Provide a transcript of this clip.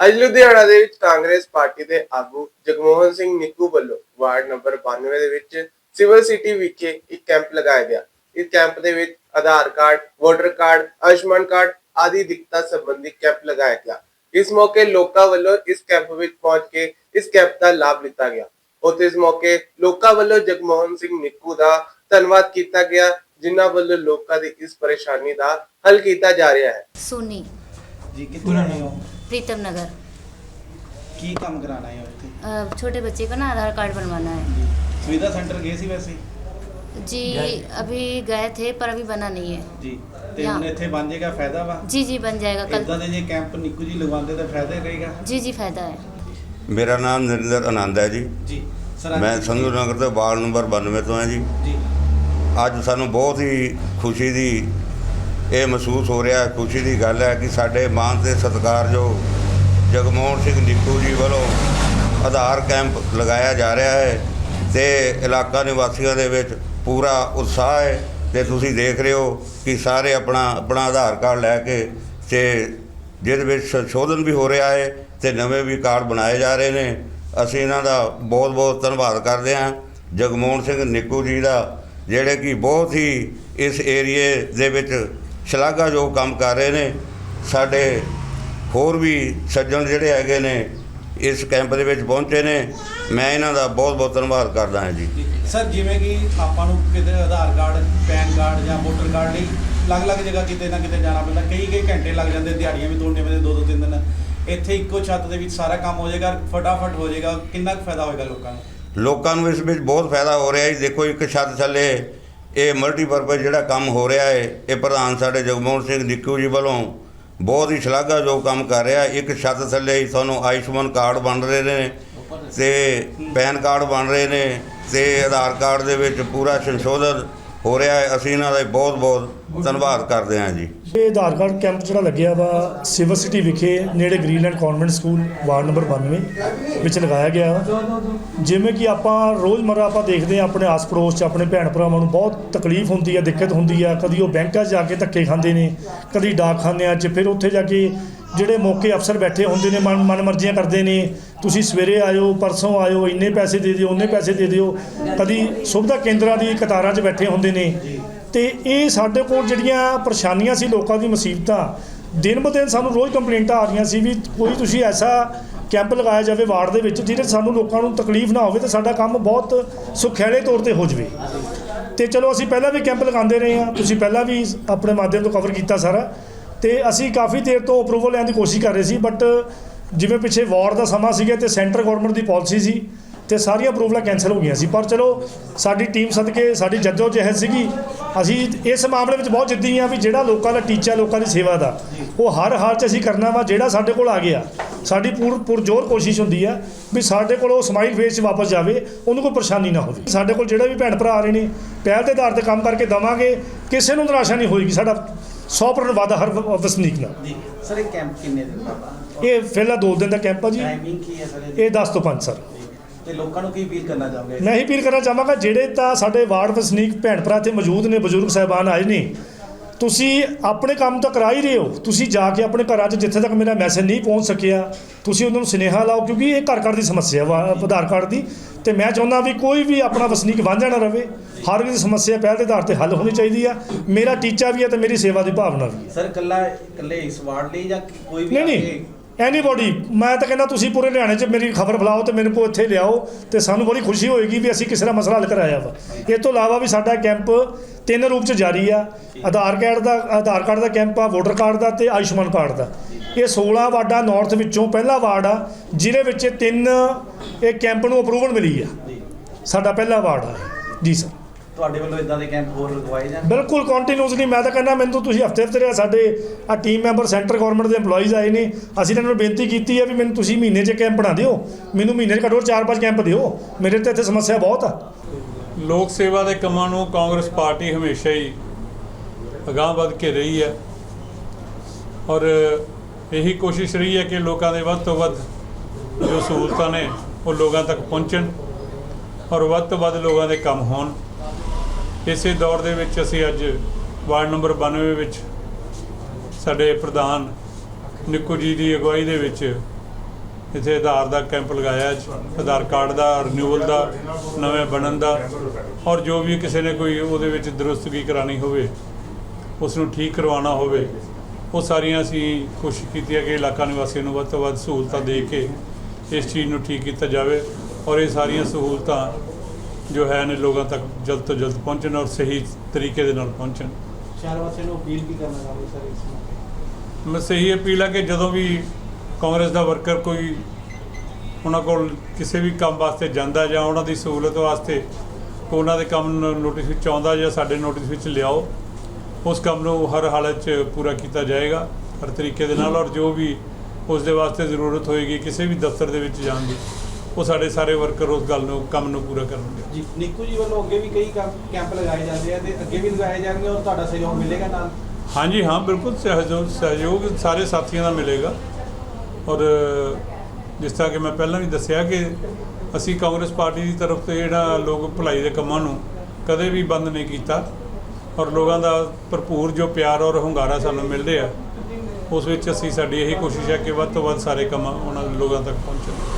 ਅੱਜ ਲੁਧਿਆਣਾ ਦੇ ਵਿੱਚ ਕਾਂਗਰਸ ਪਾਰਟੀ ਦੇ ਆਗੂ ਜਗਮੋਹਨ ਸਿੰਘ ਨਿੱਕੂ ਵੱਲੋਂ ਵਾਰਡ ਨੰਬਰ 92 ਦੇ ਵਿੱਚ ਸਿਵਲ ਸਿਟੀ ਵਿਖੇ ਇੱਕ ਕੈਂਪ ਲਗਾਇਆ ਗਿਆ। ਇਸ ਕੈਂਪ ਦੇ ਵਿੱਚ Aadhaar card voter card Ayushman card ਆਦਿ ਦਿੱਕਤਾਂ ਸੰਬੰਧੀ ਕੈਂਪ ਲਗਾਇਆ ਗਿਆ। ਇਸ ਮੌਕੇ ਲੋਕਾਂ ਵੱਲੋਂ ਇਸ ਕੈਂਪ ਵਿੱਚ ਪਹੁੰਚ ਕੇ ਇਸ ਕੈਂਪ ਦਾ ਲਾਭ ਲਿੱਤਾ ਗਿਆ। ਉੱਥੇ ਇਸ ਮੌਕੇ ਲੋਕਾਂ ਵੱਲੋਂ ਜਗਮੋਹਨ ਸਿੰਘ ਨਿੱਕੂ ਦਾ ਧੰਨਵਾਦ ਕੀਤਾ ਗਿਆ ਜਿਨ੍ਹਾਂ ਵੱਲੋਂ ਲੋਕਾਂ ਦੀ ਇਸ ਪਰੇਸ਼ਾਨੀ ਦਾ ਹੱਲ ਕੀਤਾ ਜਾ ਰਿਹਾ ਹੈ। सोनी ਜੀ ਕਿੱਥੇ ਆਏ ਹੋ? प्रीतम नगर ਕੀ ਕੰਮ ਕਰਾਣਾ ਹੈ ਉੱਥੇ अ, छोटे बच्चे का ना आधार कार्ड बनवाना है ਸੁਵਿਧਾ ਸੈਂਟਰ ਗਏ ਸੀ ਵੈਸੇ जी अभी गए थे पर अभी बना नहीं है ਜੀ ਤੇ ਜਾਂ- ਹੁਣ ਇੱਥੇ ਬਣ ਜਾਏਗਾ ਫਾਇਦਾ ਵਾ जी जी बन जाएगा कल ਇਦਾਂ ਦੇ ਜੇ ਕੈਂਪ ਨਿੱਕੂ ਜੀ ਲਗਵਾਉਂਦੇ ਤਾਂ ਫਾਇਦਾ ਹੀ ਰਹੇਗਾ जी जी फायदा है ਮੇਰਾ ਨਾਮ ਨਰਿੰਦਰ ਆਨੰਦ ਹੈ ਜੀ ਜੀ ਸਰ ਮੈਂ ਸੰਧੂ ਨਗਰ ਤੋਂ ਵਾਰਡ ਨੰਬਰ 92 ਤੋਂ ਹਾਂ ਜੀ ਜੀ ਅੱਜ ਸਾਨੂੰ ਬਹੁਤ ਹੀ ਖੁਸ਼ੀ ਦੀ ਇਹ ਮਹਿਸੂਸ ਹੋ ਰਿਹਾ ਖੁਸ਼ੀ ਦੀ ਗੱਲ ਹੈ ਕਿ ਸਾਡੇ ਮਾਨ ਤੇ ਸਤਿਕਾਰਯੋਗ ਜਗਮੋਹਨ ਸਿੰਘ ਨਿੱਕੂ ਜੀ ਵੱਲੋਂ ਆਧਾਰ ਕੈਂਪ ਲਗਾਇਆ ਜਾ ਰਿਹਾ ਹੈ ਤੇ ਇਲਾਕਾ ਨਿਵਾਸੀਆਂ ਦੇ ਵਿੱਚ ਪੂਰਾ ਉਤਸ਼ਾਹ ਹੈ ਤੇ ਤੁਸੀਂ ਦੇਖ ਰਹੇ ਹੋ ਕਿ ਸਾਰੇ ਆਪਣਾ ਆਪਣਾ ਆਧਾਰ ਕਾਰਡ ਲੈ ਕੇ ਤੇ ਜਿਹਦੇ ਵਿੱਚ ਸੰਸ਼ੋਧਨ ਵੀ ਹੋ ਰਿਹਾ ਹੈ ਤੇ ਨਵੇਂ ਵੀ ਕਾਰਡ ਬਣਾਏ ਜਾ ਰਹੇ ਨੇ। ਅਸੀਂ ਇਹਨਾਂ ਦਾ ਬਹੁਤ ਬਹੁਤ ਧੰਨਵਾਦ ਕਰਦੇ ਹਾਂ। ਜਗਮੋਹਨ ਸਿੰਘ ਨਿੱਕੂ ਜੀ ਦਾ, ਜਿਹੜੇ ਕਿ ਬਹੁਤ ਹੀ ਇਸ ਏਰੀਏ ਦੇ ਵਿੱਚ ਸ਼ਲਾਘਾਯੋਗ ਕੰਮ ਕਰ ਰਹੇ ਨੇ। ਸਾਡੇ ਹੋਰ ਵੀ ਸੱਜਣ ਜਿਹੜੇ ਹੈਗੇ ਨੇ ਇਸ ਕੈਂਪ ਦੇ ਵਿੱਚ ਪਹੁੰਚੇ ਨੇ। ਮੈਂ ਇਹਨਾਂ ਦਾ ਬਹੁਤ ਬਹੁਤ ਧੰਨਵਾਦ ਕਰਦਾ ਹਾਂ ਜੀ। ਜੀ। ਸਰ ਜਿਵੇਂ ਕਿ ਆਪਾਂ ਨੂੰ ਕਿਤੇ ਆਧਾਰ ਕਾਰਡ ਪੈਨ ਕਾਰਡ ਜਾਂ ਵੋਟਰ ਕਾਰਡ ਲਈ ਅਲੱਗ-ਅਲੱਗ ਜਗ੍ਹਾ ਕਿਤੇ ਨਾ ਕਿਤੇ ਜਾਣਾ ਪੈਂਦਾ। ਕਈ ਕਈ ਘੰਟੇ ਲੱਗ ਜਾਂਦੇ ਦਿਹਾੜੀਆਂ ਵੀ ਤੋੜਨੇ ਪੈਂਦੇ ਦੋ ਦੋ ਤਿੰਨ ਦਿਨ। ਇੱਥੇ ਇੱਕੋ ਛੱਤ ਦੇ ਵਿੱਚ ਸਾਰਾ ਕੰਮ ਹੋ ਜਾਏਗਾ ਫਟਾਫਟ ਹੋ ਜਾਏਗਾ। ਕਿੰਨਾ ਕੁ ਫਾਇਦਾ ਹੋਏਗਾ ਲੋਕਾਂ ਨੂੰ? ਲੋਕਾਂ ਨੂੰ ਇਸ ਵਿੱਚ ਬਹੁਤ ਫਾਇਦਾ ਹੋ ਰਿਹਾ ਹੈ ਦੇਖੋ ਇੱਕ ਛੱਤ ਥੱਲੇ ਇਹ ਮਲਟੀਪਰਪਸ ਜਿਹੜਾ ਕੰਮ ਹੋ ਰਿਹਾ ਹੈ, ਇਹ ਪ੍ਰਧਾਨ ਸਾਡੇ ਜਗਮੋਹਨ ਸਿੰਘ ਨਿੱਕੂ ਜੀ ਵੱਲੋਂ ਬਹੁਤ ਹੀ ਸ਼ਲਾਘਾਯੋਗ ਕੰਮ ਕਰ ਰਿਹਾ। ਇੱਕ ਛੱਤ ਥੱਲੇ ਹੀ ਤੁਹਾਨੂੰ ਆਯੁਸ਼ਮਾਨ ਕਾਰਡ ਬਣ ਰਹੇ ਨੇ ਤੇ ਪੈਨ ਕਾਰਡ ਬਣ ਰਹੇ ਨੇ ਤੇ ਆਧਾਰ ਕਾਰਡ ਦੇ ਵਿੱਚ ਪੂਰਾ ਸੰਸ਼ੋਧਨ ਹੋ ਰਿਹਾ ਹੈ। ਅਸੀਂ ਇਹਨਾਂ ਦਾ ਬਹੁਤ ਬਹੁਤ ਧੰਨਵਾਦ ਕਰਦੇ ਹਾਂ ਜੀ। ਇਹ ਆਧਾਰ ਕਾਰਡ ਕੈਂਪ ਜਿਹੜਾ ਲੱਗਿਆ ਵਾ ਸਿਵਰ ਸਿਟੀ ਵਿਖੇ ਨੇੜੇ Greenland convent school, ward number 92 ਵਿੱਚ ਲਗਾਇਆ ਗਿਆ ਵਾ। ਜਿਵੇਂ ਕਿ ਆਪਾਂ ਰੋਜ਼ਮਰਰਾ ਆਪਾਂ ਦੇਖਦੇ ਹਾਂ, ਆਪਣੇ ਆਸ ਪੜੋਸ 'ਚ ਆਪਣੇ ਭੈਣ ਭਰਾਵਾਂ ਨੂੰ ਬਹੁਤ ਤਕਲੀਫ ਹੁੰਦੀ ਆ ਦਿੱਕਤ ਹੁੰਦੀ ਆ ਕਦੀ ਉਹ ਬੈਂਕਾਂ 'ਚ ਜਾ ਕੇ ਧੱਕੇ ਖਾਂਦੇ ਨੇ, ਕਦੀ ਡਾਕਖਾਨਿਆਂ 'ਚ ਫਿਰ ਉੱਥੇ ਜਾ ਕੇ ਜਿਹੜੇ ਮੌਕੇ ਅਫਸਰ ਬੈਠੇ ਹੁੰਦੇ ਨੇ, ਮਨ ਮਨ ਮਰਜ਼ੀਆਂ ਕਰਦੇ ਨੇ, ਤੁਸੀਂ ਸਵੇਰੇ ਆਇਓ, ਪਰਸੋਂ ਆਇਓ, ਇੰਨੇ ਪੈਸੇ ਦੇ ਦਿਓ ਉਹਨੇ ਪੈਸੇ ਦੇ ਦਿਓ, ਕਦੀ ਸੁਵਿਧਾ ਕੇਂਦਰਾਂ ਦੀ ਕਤਾਰਾਂ 'ਚ ਬੈਠੇ ਹੁੰਦੇ ਨੇ। ਤੇ ਇਹ ਸਾਡੇ ਕੋਲ ਜਿਹੜੀਆਂ ਪਰੇਸ਼ਾਨੀਆਂ ਸੀ ਲੋਕਾਂ ਦੀ ਮੁਸੀਬਤਾਂ, ਦਿਨ ਬ ਦਿਨ ਸਾਨੂੰ ਰੋਜ਼ ਕੰਪਲੇਂਟਾਂ ਆ ਰਹੀਆਂ ਸੀ ਵੀ ਕੋਈ ਤੁਸੀਂ ਐਸਾ ਕੈਂਪ ਲਗਾਇਆ ਜਾਵੇ ਵਾਰਡ ਦੇ ਵਿੱਚ, ਜਿਹਦੇ 'ਚ ਸਾਨੂੰ ਲੋਕਾਂ ਨੂੰ ਤਕਲੀਫ ਨਾ ਹੋਵੇ ਤੇ ਸਾਡਾ ਕੰਮ ਬਹੁਤ ਸੁਖੈਲੇ ਤੌਰ ਤੇ ਹੋ ਜਾਵੇ। ਤੇ ਚਲੋ ਅਸੀਂ ਪਹਿਲਾਂ ਵੀ ਕੈਂਪ ਲਗਾਉਂਦੇ ਰਹੇ ਹਾਂ, ਤੁਸੀਂ ਪਹਿਲਾਂ ਵੀ ਆਪਣੇ ਮਾਧਿਅਮ ਤੋਂ ਕਵਰ ਕੀਤਾ ਸਾਰਾ। ਤੇ ਅਸੀਂ ਕਾਫੀ ਦੇਰ ਤੋਂ ਅਪਰੂਵਲ ਲੈਣ ਦੀ ਕੋਸ਼ਿਸ਼ ਕਰ ਰਹੇ ਸੀ ਬਟ ਜਿਵੇਂ ਪਿੱਛੇ ਵਾਰ ਦਾ ਸਮਾਂ ਸੀਗਾ ਤੇ ਸੈਂਟਰ ਗਵਰਨਮੈਂਟ ਦੀ ਪਾਲਿਸੀ ਸੀ ਤੇ ਸਾਰੀਆਂ ਅਪਰੂਵਲਾਂ ਕੈਨਸਲ ਹੋ ਗਈਆਂ ਸੀ। ਪਰ ਚਲੋ, ਸਾਡੀ ਟੀਮ ਸਦਕੇ, ਸਾਡੀ ਜੱਜੋ ਜਹਿਦ ਸੀਗੀ, ਅਸੀਂ ਇਸ ਮਾਮਲੇ ਵਿੱਚ ਬਹੁਤ ਜਿੱਦੀ ਆ ਵੀ ਜਿਹੜਾ ਲੋਕਾਂ ਦਾ ਟੀਚਾ, ਲੋਕਾਂ ਦੀ ਸੇਵਾ ਦਾ, ਉਹ ਹਰ ਹਾਲ 'ਚ ਅਸੀਂ ਕਰਨਾ ਵਾ, ਜਿਹੜਾ ਸਾਡੇ ਕੋਲ ਆ ਗਿਆ। ਸਾਡੀ ਪੂਰ, ਪੁਰਜੋਰ ਕੋਸ਼ਿਸ਼ ਹੁੰਦੀ ਆ ਵੀ ਸਾਡੇ ਕੋਲ ਉਹ ਸਮਾਈਲ ਫੇਸ 'ਚ ਵਾਪਸ ਜਾਵੇ, ਉਹਨੂੰ ਕੋਈ ਪਰੇਸ਼ਾਨੀ ਨਾ ਹੋਵੇ। ਸਾਡੇ ਕੋਲ ਜਿਹੜੇ ਵੀ ਭੈਣ ਭਰਾ ਆ ਰਹੇ ਨੇ, ਪਹਿਲ ਦੇ ਆਧਾਰ ਤੇ ਕੰਮ ਕਰਕੇ ਦਵਾਂਗੇ, ਕਿਸੇ ਨੂੰ ਨਿਰਾਸ਼ਾ ਨਹੀਂ ਹੋਏਗੀ। ਸਾਡਾ 100% ਵਾਅਦਾ ਹਰ ਵਸਨੀਕ ਨਾਲ। ਜੀ ਸਰ ਇਹ ਕੈਂਪ ਕਿੰਨੇ ਦਿਨ ਦਾ ਇਹ ਫਿਲਹਾਲ ਦੋ ਦਿਨ ਦਾ ਕੈਂਪ ਆ ਜੀ। ਟਾਈਮਿੰਗ ਕੀ ਹੈ ਸਰ ਇਹ 10 ਤੋਂ 5 ਸਰ। ਤੇ ਲੋਕਾਂ ਨੂੰ ਕੀ ਅਪੀਲ ਕਰਨਾ ਚਾਹੋਗੇ? ਮੈਂ ਅਪੀਲ ਕਰਨਾ ਚਾਹਾਂਗਾ ਜਿਹੜੇ ਤਾਂ ਸਾਡੇ ਵਾਰਡ ਵਸਨੀਕ ਭੈਣ ਭਰਾ ਤੇ ਮੌਜੂਦ ਨੇ ਬਜ਼ੁਰਗ ਸਾਹਿਬਾਨ ਆਏ ਨੇ ਤੁਸੀਂ ਆਪਣੇ ਕੰਮ ਤਾਂ ਕਰਾ ਹੀ ਰਹੇ ਹੋ। ਤੁਸੀਂ ਜਾ ਕੇ ਆਪਣੇ ਘਰਾਂ 'ਚ ਜਿੱਥੇ ਤੱਕ ਮੇਰਾ ਮੈਸੇਜ ਨਹੀਂ ਪਹੁੰਚ ਸਕਿਆ ਤੁਸੀਂ ਉਹਨਾਂ ਨੂੰ ਸੁਨੇਹਾ ਲਾਓ ਕਿਉਂਕਿ ਇਹ ਘਰ ਘਰ ਦੀ ਸਮੱਸਿਆ ਵਾ ਆਧਾਰ ਕਾਰਡ ਦੀ। ਤੇ ਮੈਂ ਚਾਹੁੰਦਾ ਵੀ ਕੋਈ ਵੀ ਆਪਣਾ ਵਸਨੀਕ ਵਾਂਝਾ ਨਾ ਰਵੇ ਹਰ ਇੱਕ ਦੀ ਸਮੱਸਿਆ ਪਹਿਲ ਦੇ ਆਧਾਰ ਤੇ ਹੱਲ ਹੋਣੀ ਚਾਹੀਦੀ ਆ। ਮੇਰਾ ਟੀਚਾ ਵੀ ਹੈ ਤੇ ਮੇਰੀ ਸੇਵਾ ਦੀ ਭਾਵਨਾ ਵੀ ਹੈ ਸਰ ਕੱਲਾ ਇਕੱਲੇ ਇਸ ਵਾਰਡ ਲਈ ਜਾਂ ਕੋਈ ਵੀ ਨਹੀਂ ਨਹੀਂ। ਐਨੀਬਾਡੀ ਮੈਂ ਤਾਂ ਕਹਿੰਦਾ ਤੁਸੀਂ ਪੂਰੇ ਹਰਿਆਣੇ 'ਚ ਮੇਰੀ ਖਬਰ ਫੈਲਾਓ ਤੇ ਮੈਨੂੰ ਕੋ ਇੱਥੇ ਲਿਆਓ ਤੇ ਸਾਨੂੰ ਬੜੀ ਖੁਸ਼ੀ ਹੋਏਗੀ ਵੀ ਅਸੀਂ ਕਿਸੇ ਦਾ ਮਸਲਾ ਹੱਲ ਕਰਾਇਆ ਵਾ। ਇਹ ਤੋਂ ਇਲਾਵਾ ਵੀ ਸਾਡਾ ਕੈਂਪ ਤਿੰਨ ਰੂਪ 'ਚ ਜਾਰੀ ਆ। ਆਧਾਰ ਕਾਰਡ ਦਾ, ਆਧਾਰ ਕਾਰਡ ਦਾ ਕੈਂਪ ਆ, ਵੋਟਰ ਕਾਰਡ ਦਾ ਤੇ ਆਯੁਸ਼ਮਾਨ ਕਾਰਡ ਦਾ। ਇਹ 16 ਵਾਰਡਾਂ ਨਾਰਥ ਵਿੱਚੋਂ ਪਹਿਲਾ ਵਾਰਡ ਆ, ਜਿਹਦੇ ਵਿੱਚ ਤਿੰਨ ਇਹ ਕੈਂਪ ਨੂੰ ਅਪਰੂਵਲ ਮਿਲੀ ਆ। ਸਾਡਾ ਪਹਿਲਾ ਵਾਰਡ ਆ। ਜੀ ਸਰ ਤੁਹਾਡੇ ਵੱਲੋਂ ਇਦਾਂ ਦੇ ਕੈਂਪ ਹੋਰ ਲਗਵਾਏ ਜਾਣ? ਬਿਲਕੁਲ ਕੰਟੀਨਿਊਸਲੀ ਮੈਂ ਤਾਂ ਕਹਿੰਦਾ ਮੈਨੂੰ ਤਾਂ ਤੁਸੀਂ ਹਫ਼ਤੇ ਹਫ਼ਤੇ ਰਿਹਾ ਸਾਡੇ ਆ ਟੀਮ ਮੈਂਬਰ ਸੈਂਟਰ ਗਵਰਨਮੈਂਟ ਦੇ EMPLOYEES ਆਏ ਨੇ। ਅਸੀਂ ਇਹਨਾਂ ਨੂੰ ਬੇਨਤੀ ਕੀਤੀ ਹੈ ਵੀ ਮੈਨੂੰ ਤੁਸੀਂ ਮਹੀਨੇ 'ਚ ਕੈਂਪ ਬਣਾ ਦਿਓ। ਮੈਨੂੰ ਮਹੀਨੇ 'ਚ ਘੱਟੋ ਘੱਟ ਚਾਰ ਪੰਜ ਕੈਂਪ ਦਿਓ। ਮੇਰੇ ਤੇ ਇੱਥੇ ਸਮੱਸਿਆ ਬਹੁਤ ਆ। ਲੋਕ ਸੇਵਾ ਦੇ ਕੰਮਾਂ ਨੂੰ ਕਾਂਗਰਸ ਪਾਰਟੀ ਹਮੇਸ਼ਾ ਹੀ ਅਗਾਂਹ ਵੱਧ ਕੇ ਰਹੀ ਹੈ। ਔਰ ਇਹੀ ਕੋਸ਼ਿਸ਼ ਰਹੀ ਹੈ ਕਿ ਲੋਕਾਂ ਦੇ ਵੱਧ ਤੋਂ ਵੱਧ ਜੋ ਸਹੂਲਤਾਂ ਨੇ ਉਹ ਲੋਕਾਂ ਤੱਕ ਪਹੁੰਚਣ। ਔਰ ਵੱਧ ਤੋਂ ਵੱਧ ਲੋਕਾਂ ਦੇ ਕੰਮ ਹੋਣ। ਇਸੇ ਦੌਰ ਦੇ ਵਿੱਚ ਅਸੀਂ ਅੱਜ ਵਾਰਡ ਨੰਬਰ 92 ਵਿੱਚ ਸਾਡੇ ਪ੍ਰਧਾਨ ਨਿੱਕੂ ਜੀ ਦੀ ਅਗਵਾਈ ਦੇ ਵਿੱਚ ਇੱਥੇ ਆਧਾਰ ਦਾ ਕੈਂਪ ਲਗਾਇਆ ਆਧਾਰ ਕਾਰਡ ਦਾ ਰਿਨਿਊਅਲ ਦਾ, ਨਵੇਂ ਬਣਨ ਦਾ ਔਰ ਜੋ ਵੀ ਕਿਸੇ ਨੇ ਕੋਈ ਉਹਦੇ ਵਿੱਚ ਦਰੁਸਤਗੀ ਕਰਾਣੀ ਹੋਵੇ ਉਸ ਨੂੰ ਠੀਕ ਕਰਵਾਉਣਾ ਹੋਵੇ, ਉਹ ਸਾਰੀਆਂ ਅਸੀਂ ਕੋਸ਼ਿਸ਼ ਕੀਤੀ ਹੈ ਕਿ ਇਲਾਕਾ ਨਿਵਾਸੀਆਂ ਨੂੰ ਵੱਧ ਤੋਂ ਵੱਧ ਸਹੂਲਤਾਂ ਦੇ ਕੇ ਇਸ ਚੀਜ਼ ਨੂੰ ਠੀਕ ਕੀਤਾ ਜਾਵੇ ਔਰ ਇਹ ਸਾਰੀਆਂ ਸਹੂਲਤਾਂ ਜੋ ਹੈ ਨੇ ਲੋਕਾਂ ਤੱਕ ਜਲਦ ਤੋਂ ਜਲਦ ਪਹੁੰਚਣ ਔਰ ਸਹੀ ਤਰੀਕੇ ਦੇ ਨਾਲ ਪਹੁੰਚਣ। ਸ਼ਹਿਰ ਵਾਸੀਆਂ ਨੂੰ ਅਪੀਲ ਕੀ ਕਰਨਾ ਚਾਹੁੰਦੇ ਸਰ ਇਸ ਮੌਕੇ? ਮੈਂ ਸਹੀ ਅਪੀਲ ਹੈ ਕਿ ਜਦੋਂ ਵੀ ਕਾਂਗਰਸ ਦਾ ਵਰਕਰ ਕੋਈ ਉਹਨਾਂ ਕੋਲ ਕਿਸੇ ਵੀ ਕੰਮ ਵਾਸਤੇ ਜਾਂਦਾ ਜਾਂ ਉਹਨਾਂ ਦੀ ਸਹੂਲਤ ਵਾਸਤੇ ਉਹਨਾਂ ਦੇ ਕੰਮ ਨੂੰ ਨੋਟਿਸ ਵਿੱਚ ਆਉਂਦਾ ਜਾਂ ਸਾਡੇ ਨੋਟਿਸ ਵਿੱਚ ਲਿਆਓ ਉਸ ਕੰਮ ਨੂੰ ਹਰ ਹਾਲਤ 'ਚ ਪੂਰਾ ਕੀਤਾ ਜਾਏਗਾ ਹਰ ਤਰੀਕੇ ਦੇ ਨਾਲ ਔਰ ਜੋ ਵੀ ਉਸ ਦੇ ਵਾਸਤੇ ਜ਼ਰੂਰਤ ਹੋਏਗੀ ਕਿਸੇ ਵੀ ਦਫ਼ਤਰ ਦੇ ਵਿੱਚ ਜਾਣ ਦੀ। ਉਹ ਸਾਡੇ ਸਾਰੇ ਵਰਕਰ ਉਸ ਗੱਲ ਨੂੰ ਕੰਮ ਨੂੰ ਪੂਰਾ ਕਰਨਗੇ। ਜੀ ਨਿੱਕੂ ਜੀ ਵੱਲੋਂ ਅੱਗੇ ਵੀ ਕਈ ਕੰਮ- ਕੈਂਪ ਲਗਾਏ ਜਾਂਦੇ ਆ ਤੇ ਅੱਗੇ ਵੀ ਲਗਾਏ ਜਾਣਗੇ ਔਰ ਤੁਹਾਡਾ ਸਹਿਯੋਗ ਮਿਲੇਗਾ ਨਾਲ? ਹਾਂਜੀ ਹਾਂ ਬਿਲਕੁਲ ਸਹਿਯੋਗ ਸਹਿਯੋਗ ਸਾਰੇ ਸਾਥੀਆਂ ਦਾ ਮਿਲੇਗਾ। ਔਰ ਜਿਸ ਤਰ੍ਹਾਂ ਕਿ ਮੈਂ ਪਹਿਲਾਂ ਵੀ ਦੱਸਿਆ ਕਿ ਅਸੀਂ ਕਾਂਗਰਸ ਪਾਰਟੀ ਦੀ ਤਰਫ ਤੋਂ ਜਿਹੜਾ ਲੋਕ ਭਲਾਈ ਦੇ ਕੰਮਾਂ ਨੂੰ ਕਦੇ ਵੀ ਬੰਦ ਨਹੀਂ ਕੀਤਾ ਔਰ ਲੋਕਾਂ ਦਾ ਭਰਪੂਰ ਜੋ ਪਿਆਰ ਔਰ ਹੁੰਗਾਰਾ ਸਾਨੂੰ ਮਿਲ ਰਿਹਾ ਉਸ ਵਿੱਚ ਅਸੀਂ ਸਾਡੀ ਇਹੀ ਕੋਸ਼ਿਸ਼ ਹੈ ਕਿ ਵੱਧ ਤੋਂ ਵੱਧ ਸਾਰੇ ਕੰਮ ਉਹਨਾਂ ਲੋਕਾਂ ਤੱਕ ਪਹੁੰਚਣ।